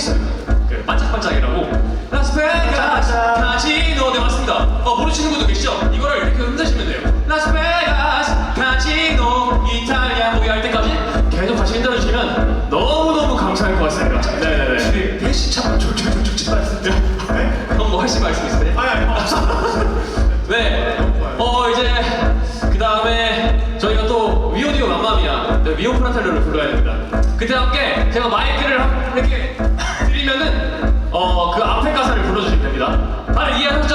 있어요. 그 반짝반짝이라고. 라스베가스 카지노 네 맞습니다. 어 모르시는 분도 계시죠? 이거를 이렇게 흔드시면 돼요. 라스베가스 카지노 이탈리아 모이 할 때까지 계속 같이 흔들어주시면 너무너무 감사할 것 같습니다. 네네네. 대신 참 좋죠좋죠좋죠 한번뭐 하실 말씀 있으세요? 아니 아니 네. 어 이제 그 다음에 저희가 또 위오디오 맘마미아 네, 위오 프란텔로를 불러야 됩니다. 그때 함께 제가 마이크를 이렇게 드리면은 어 그 앞에 가사를 불러주시면 됩니다. 다들 이해하셨죠?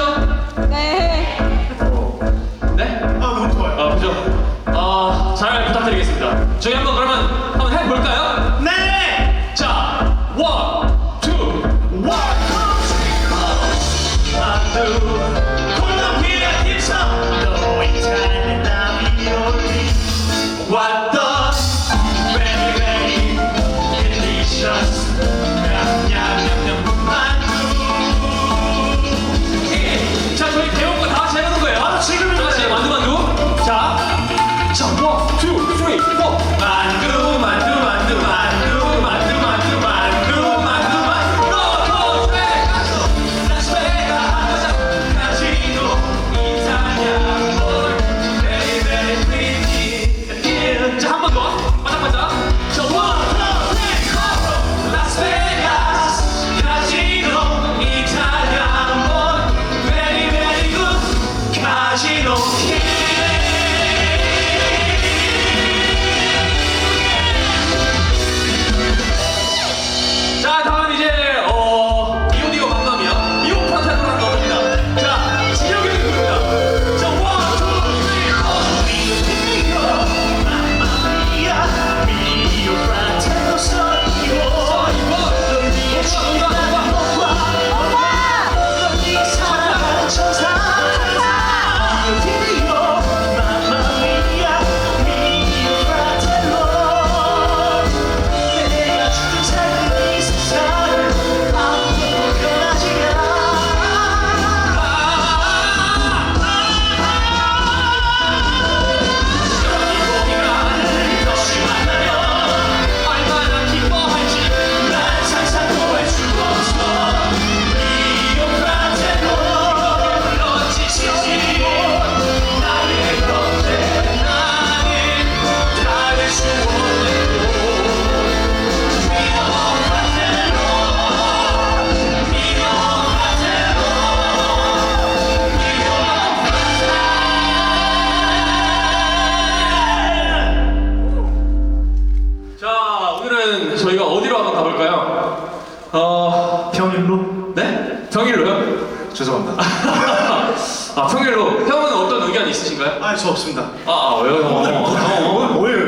평일로? 네? 평일로요? 죄송합니다 아, 평일로. 형은 어떤 의견 있으신가요? 아니 저 없습니다 아, 아 왜요, 형? 형, 형, 뭐예요?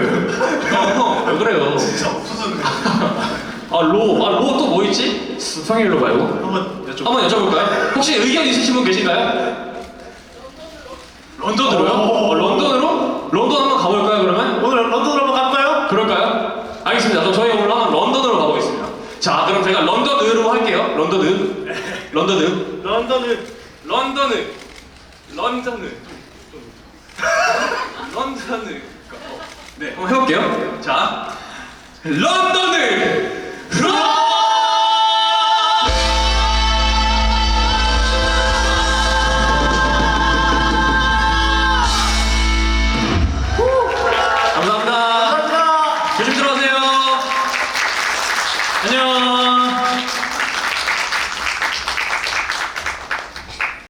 형, 형, 왜 그래요? 진짜 없어서 그래 아, 로. 아, 로 또 뭐 있지? 평일로 말고. 한번 여쭤 한번 여쭤볼까요? 혹시 의견 있으신 분 계신가요? 런던으로요? 오. 어, 런던으로? 런던 한번 가볼까요, 그러면? 오늘 런던으로 한번 갈까요? 그럴까요? 알겠습니다. 그럼 저희 오늘 한번 런던으로 가보겠습니다. 자, 그럼 제가 런던으로 할게요. 런던으. 런던은 런던으. 런던으. 런던으. 어, 네, 한번 해볼게요. 자, 런던으.